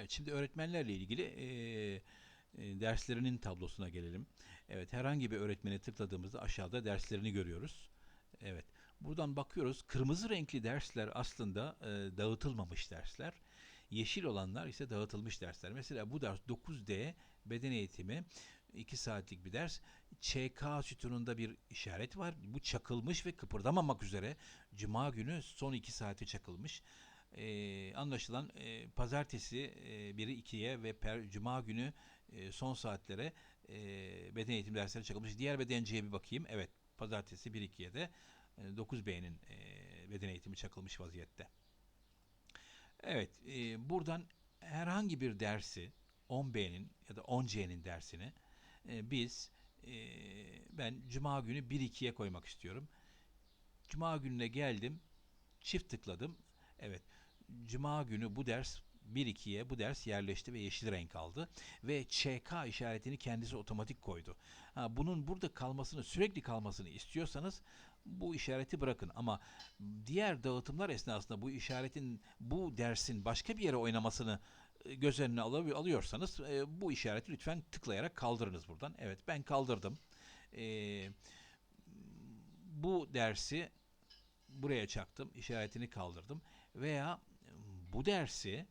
Evet, şimdi öğretmenlerle ilgili e, derslerinin tablosuna gelelim. Evet, herhangi bir öğretmene tıkladığımızda aşağıda derslerini görüyoruz. Evet, buradan bakıyoruz. Kırmızı renkli dersler aslında e, dağıtılmamış dersler. Yeşil olanlar ise dağıtılmış dersler. Mesela bu ders 9D beden eğitimi 2 saatlik bir ders. ÇK sütununda bir işaret var. Bu çakılmış ve kıpırdamamak üzere. Cuma günü son 2 saati çakılmış. Ee, anlaşılan e, pazartesi e, 1'i 2'ye ve per, cuma günü e, son saatlere e, beden eğitim dersleri çakılmış. Diğer bedenciye bir bakayım. Evet pazartesi 1-2'ye de e, 9B'nin e, beden eğitimi çakılmış vaziyette. Evet e, buradan herhangi bir dersi 10B'nin ya da 10C'nin dersini e, biz e, ben cuma günü 1-2'ye koymak istiyorum. Cuma gününe geldim. Çift tıkladım. Evet. Cuma günü bu ders 1-2'ye bu ders yerleşti ve yeşil renk aldı. Ve ÇK işaretini kendisi otomatik koydu. Ha, bunun burada kalmasını, sürekli kalmasını istiyorsanız bu işareti bırakın. Ama diğer dağıtımlar esnasında bu işaretin, bu dersin başka bir yere oynamasını e, göz önüne alı- alıyorsanız e, bu işareti lütfen tıklayarak kaldırınız buradan. Evet ben kaldırdım. E, bu dersi buraya çaktım, işaretini kaldırdım veya bu dersi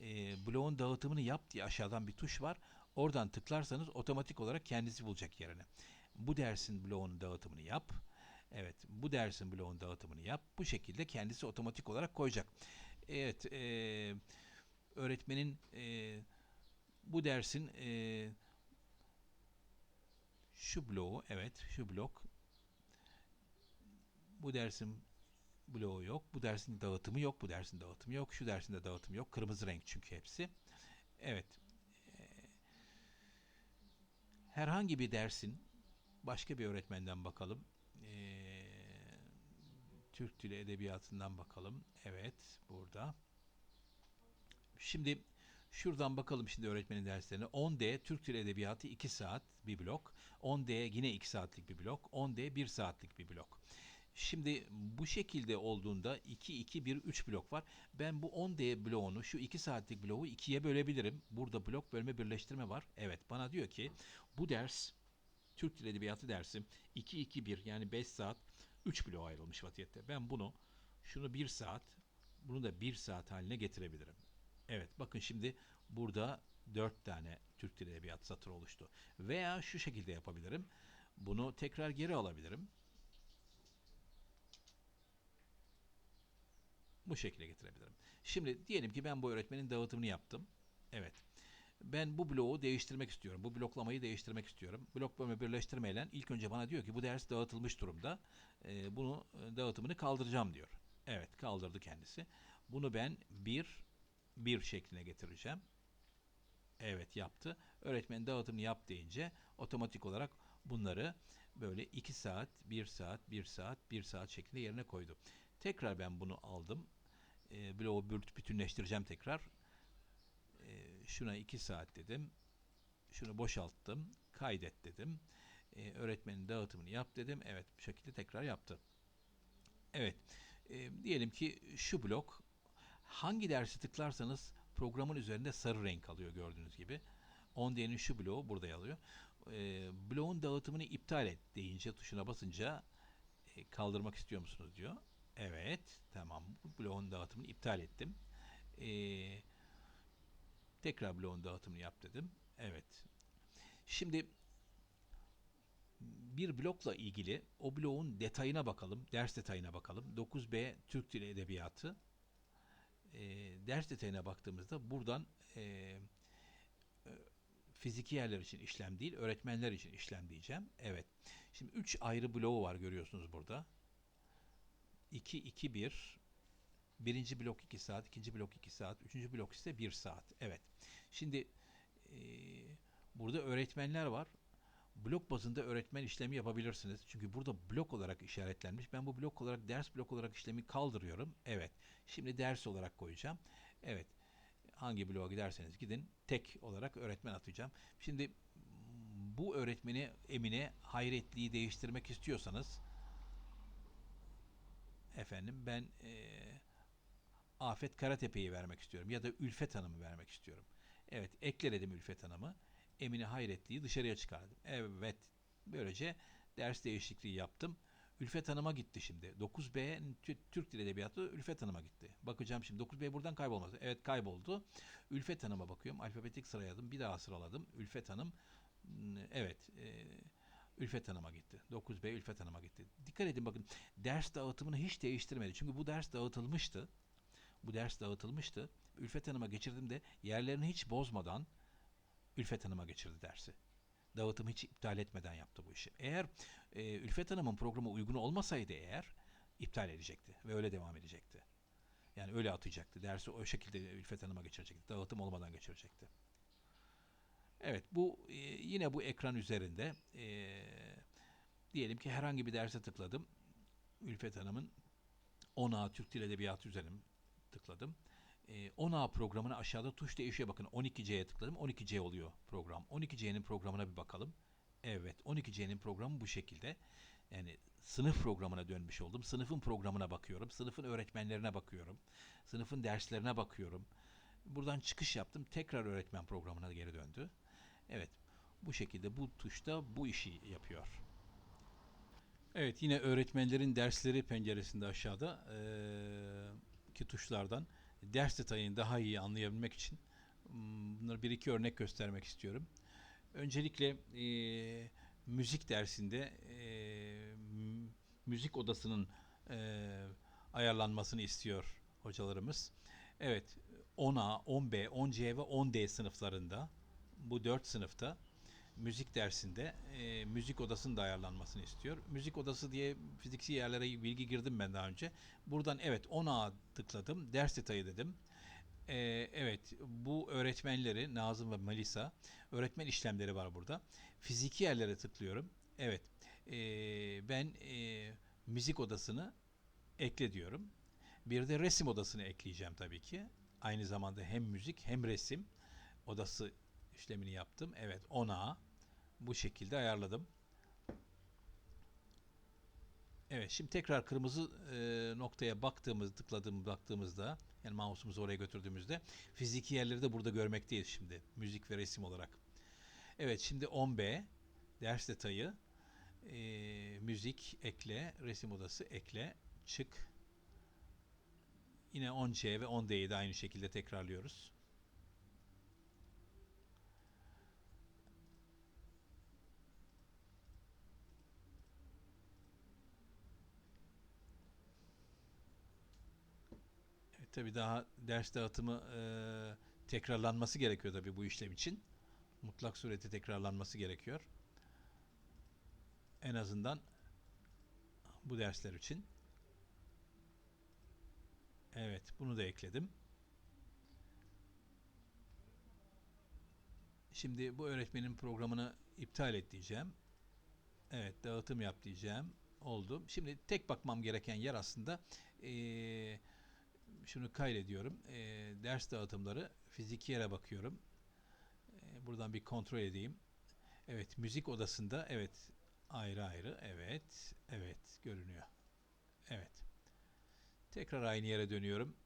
e, bloğun dağıtımını yap diye aşağıdan bir tuş var. Oradan tıklarsanız otomatik olarak kendisi bulacak yerini. Bu dersin bloğun dağıtımını yap. Evet, bu dersin bloğun dağıtımını yap. Bu şekilde kendisi otomatik olarak koyacak. Evet, e, öğretmenin e, bu dersin e, şu bloğu, evet şu blok bu dersin bloğu yok. Bu dersin dağıtımı yok. Bu dersin dağıtımı yok. Şu dersin de dağıtımı yok. Kırmızı renk çünkü hepsi. Evet. Herhangi bir dersin başka bir öğretmenden bakalım. Ee, Türk Dili Edebiyatı'ndan bakalım. Evet. Burada. Şimdi şuradan bakalım şimdi öğretmenin derslerine. 10D Türk Dili Edebiyatı 2 saat bir blok. 10D yine 2 saatlik bir blok. 10D 1 saatlik bir blok. Şimdi bu şekilde olduğunda 2 2 1 3 blok var. Ben bu 10D bloğunu şu 2 saatlik bloğu ikiye bölebilirim. Burada blok bölme birleştirme var. Evet bana diyor ki bu ders Türk Dili Edebiyatı dersi 2 2 1 yani 5 saat 3 bloğa ayrılmış vaziyette. Ben bunu şunu 1 saat bunu da 1 saat haline getirebilirim. Evet bakın şimdi burada 4 tane Türk Dili Edebiyatı satır oluştu. Veya şu şekilde yapabilirim. Bunu tekrar geri alabilirim. Bu şekilde getirebilirim. Şimdi diyelim ki ben bu öğretmenin dağıtımını yaptım. Evet. Ben bu bloğu değiştirmek istiyorum. Bu bloklamayı değiştirmek istiyorum. Blok bölme birleştirmeyle ilk önce bana diyor ki bu ders dağıtılmış durumda. Ee, bunu e, dağıtımını kaldıracağım diyor. Evet kaldırdı kendisi. Bunu ben bir bir şekline getireceğim. Evet yaptı. Öğretmen dağıtımını yap deyince otomatik olarak bunları böyle 2 saat, 1 saat, 1 saat, 1 saat şeklinde yerine koydu. Tekrar ben bunu aldım. E, bloğu büt- bütünleştireceğim tekrar. E, şuna 2 saat dedim. Şunu boşalttım. Kaydet dedim. E, öğretmenin dağıtımını yap dedim. Evet bu şekilde tekrar yaptı. Evet. E, diyelim ki şu blok hangi dersi tıklarsanız programın üzerinde sarı renk alıyor gördüğünüz gibi. 10D'nin şu bloğu burada alıyor. E, bloğun dağıtımını iptal et deyince tuşuna basınca e, kaldırmak istiyor musunuz diyor. Evet, tamam. Bu bloğun dağıtımını iptal ettim. Ee, tekrar bloğun dağıtımını yap dedim. Evet. Şimdi bir blokla ilgili o bloğun detayına bakalım, ders detayına bakalım. 9B Türk Dili Edebiyatı. Ee, ders detayına baktığımızda buradan e, e, fiziki yerler için işlem değil, öğretmenler için işlem diyeceğim. Evet. Şimdi üç ayrı bloğu var görüyorsunuz burada. 2 2 1 Birinci blok 2 saat, ikinci blok 2 saat, üçüncü blok ise 1 saat. Evet. Şimdi e, burada öğretmenler var. Blok bazında öğretmen işlemi yapabilirsiniz. Çünkü burada blok olarak işaretlenmiş. Ben bu blok olarak ders blok olarak işlemi kaldırıyorum. Evet. Şimdi ders olarak koyacağım. Evet. Hangi bloğa giderseniz gidin tek olarak öğretmen atacağım. Şimdi bu öğretmeni Emine Hayretli'yi değiştirmek istiyorsanız efendim ben e, Afet Karatepe'yi vermek istiyorum ya da Ülfet Hanım'ı vermek istiyorum. Evet ekledim Ülfet Hanım'ı. Emine Hayretli'yi dışarıya çıkardım. Evet böylece ders değişikliği yaptım. Ülfet Hanım'a gitti şimdi. 9B Tü- Türk Dil Edebiyatı Ülfet Hanım'a gitti. Bakacağım şimdi 9B buradan kaybolmaz. Evet kayboldu. Ülfet Hanım'a bakıyorum. Alfabetik sıraladım. Bir daha sıraladım. Ülfet Hanım evet e, Ülfet Hanım'a gitti. 9B Ülfet Hanım'a gitti. Dikkat edin bakın ders dağıtımını hiç değiştirmedi. Çünkü bu ders dağıtılmıştı. Bu ders dağıtılmıştı. Ülfet Hanım'a geçirdim de yerlerini hiç bozmadan Ülfet Hanım'a geçirdi dersi. Dağıtımı hiç iptal etmeden yaptı bu işi. Eğer e, Ülfet Hanım'ın programı uygun olmasaydı eğer iptal edecekti ve öyle devam edecekti. Yani öyle atacaktı. Dersi o şekilde Ülfet Hanım'a geçirecekti. Dağıtım olmadan geçirecekti. Evet bu e, yine bu ekran üzerinde e, diyelim ki herhangi bir derse tıkladım. Ülfet Hanım'ın 10A Türk Dil Edebiyatı üzerine tıkladım. E, 10A programına aşağıda tuş değişiyor. Bakın 12C'ye tıkladım. 12C oluyor program. 12C'nin programına bir bakalım. Evet 12C'nin programı bu şekilde. Yani sınıf programına dönmüş oldum. Sınıfın programına bakıyorum. Sınıfın öğretmenlerine bakıyorum. Sınıfın derslerine bakıyorum. Buradan çıkış yaptım. Tekrar öğretmen programına geri döndü. Evet bu şekilde bu tuşta bu işi yapıyor. Evet yine öğretmenlerin dersleri penceresinde aşağıda eee, ki tuşlardan ders detayını daha iyi anlayabilmek için bunları bir iki örnek göstermek istiyorum. Öncelikle eee, müzik dersinde m- müzik odasının eee, ayarlanmasını istiyor hocalarımız. Evet 10A, 10B, 10C ve 10D sınıflarında bu dört sınıfta müzik dersinde e, müzik odasının da ayarlanmasını istiyor. Müzik odası diye fiziksi yerlere bilgi girdim ben daha önce. Buradan evet 10A tıkladım. Ders detayı dedim. E, evet bu öğretmenleri Nazım ve Melisa öğretmen işlemleri var burada. Fiziki yerlere tıklıyorum. Evet e, ben e, müzik odasını ekle diyorum. Bir de resim odasını ekleyeceğim tabii ki. Aynı zamanda hem müzik hem resim odası işlemini yaptım. Evet 10A bu şekilde ayarladım. Evet şimdi tekrar kırmızı e, noktaya baktığımız tıkladığım baktığımızda yani mouse'umuzu oraya götürdüğümüzde fiziki yerleri de burada görmekteyiz şimdi müzik ve resim olarak. Evet şimdi 10B ders detayı e, müzik ekle resim odası ekle çık yine 10C ve 10D'yi de aynı şekilde tekrarlıyoruz. Tabii daha ders dağıtımı e, tekrarlanması gerekiyor tabii bu işlem için. Mutlak surette tekrarlanması gerekiyor. En azından bu dersler için. Evet, bunu da ekledim. Şimdi bu öğretmenin programını iptal et diyeceğim. Evet, dağıtım yap diyeceğim. Oldu. Şimdi tek bakmam gereken yer aslında eee şunu kaydediyorum. E, ders dağıtımları fiziki yere bakıyorum. E, buradan bir kontrol edeyim. Evet, müzik odasında evet ayrı ayrı evet evet görünüyor. Evet. Tekrar aynı yere dönüyorum.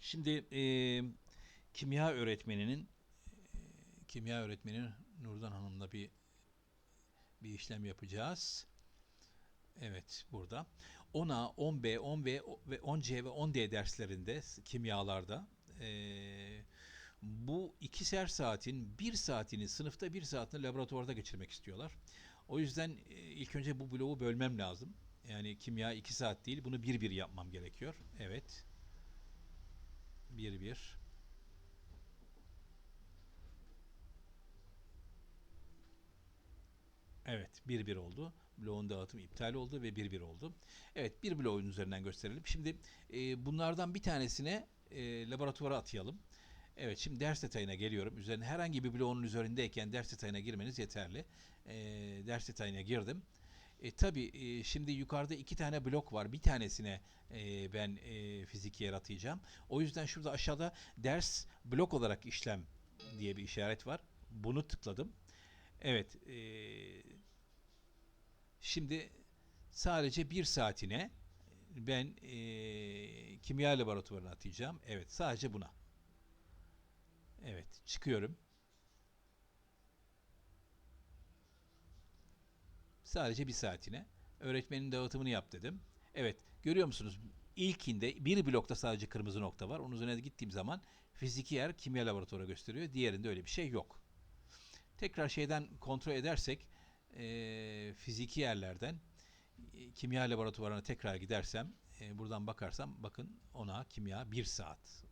Şimdi e, kimya öğretmeninin e, kimya öğretmeni Nurdan Hanım'la bir bir işlem yapacağız. Evet burada. 10A, 10B, 10V ve 10C ve 10D derslerinde kimyalarda eee, bu ikişer saatin bir saatini sınıfta bir saatini laboratuvarda geçirmek istiyorlar. O yüzden e, ilk önce bu bloğu bölmem lazım. Yani kimya 2 saat değil bunu bir bir yapmam gerekiyor. Evet. Bir bir. Evet, 1-1 oldu. Bloğun dağıtımı iptal oldu ve 1-1 oldu. Evet, bir bloğun üzerinden gösterelim. Şimdi e, bunlardan bir tanesine e, laboratuvara atayalım. Evet, şimdi ders detayına geliyorum. Üzerine herhangi bir bloğun üzerindeyken ders detayına girmeniz yeterli. E, ders detayına girdim. E, tabii e, şimdi yukarıda iki tane blok var. Bir tanesine e, ben e, fiziki yer atayacağım. O yüzden şurada aşağıda ders blok olarak işlem diye bir işaret var. Bunu tıkladım. Evet. E, şimdi sadece bir saatine ben eee, kimya laboratuvarına atayacağım. Evet, sadece buna. Evet, çıkıyorum. Sadece bir saatine. Öğretmenin dağıtımını yap dedim. Evet, görüyor musunuz? İlkinde bir blokta sadece kırmızı nokta var. Onun üzerine gittiğim zaman fiziki yer kimya laboratuvarı gösteriyor. Diğerinde öyle bir şey yok. Tekrar şeyden kontrol edersek eee, fiziki yerlerden e, kimya laboratuvarına tekrar gidersem e, buradan bakarsam bakın ona kimya 1 saat.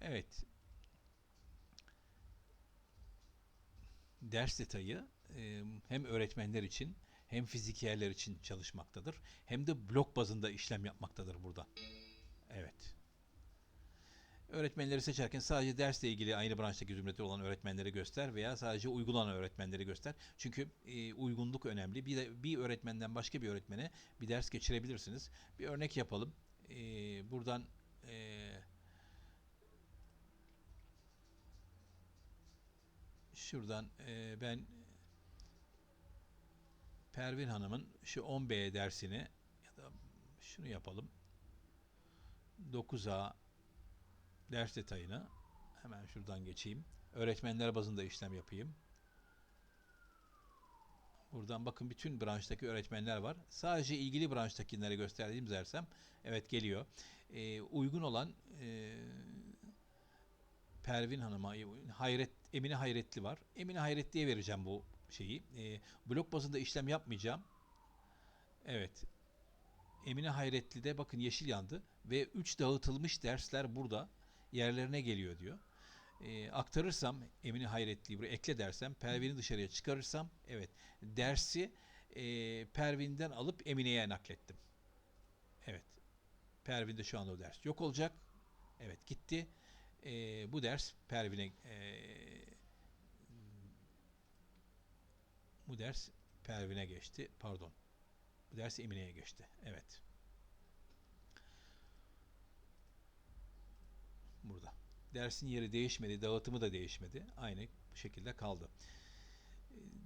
Evet. Ders detayı e, hem öğretmenler için hem fizikiyerler için çalışmaktadır. Hem de blok bazında işlem yapmaktadır burada. Evet. Öğretmenleri seçerken sadece dersle ilgili aynı branştaki zümreti olan öğretmenleri göster veya sadece uygulanan öğretmenleri göster. Çünkü e, uygunluk önemli. Bir de bir öğretmenden başka bir öğretmene bir ders geçirebilirsiniz. Bir örnek yapalım. E, buradan e, şuradan e, ben Pervin Hanım'ın şu 10B dersini ya da şunu yapalım. 9A ders detayını hemen şuradan geçeyim. Öğretmenler bazında işlem yapayım. Buradan bakın bütün branştaki öğretmenler var. Sadece ilgili branştakileri gösterdiğim dersem evet geliyor. Ee, uygun olan e, Pervin Hanım'a Hayret Emine Hayretli var. Emine Hayretli'ye vereceğim bu şeyi. Ee, blok bazında işlem yapmayacağım. Evet. Emine Hayretli'de bakın yeşil yandı ve 3 dağıtılmış dersler burada yerlerine geliyor diyor. E, aktarırsam Emine Hayretli'yi buraya ekle dersem Pervin'i dışarıya çıkarırsam evet dersi e, Pervin'den alıp Emine'ye naklettim. Evet. Pervin'de şu anda o ders yok olacak. Evet gitti. E, bu ders Pervin'e e, bu ders Pervin'e geçti. Pardon. Bu ders Emine'ye geçti. Evet. Burada. Dersin yeri değişmedi, dağıtımı da değişmedi. Aynı şekilde kaldı.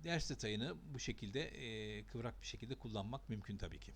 Ders detayını bu şekilde kıvrak bir şekilde kullanmak mümkün tabii ki.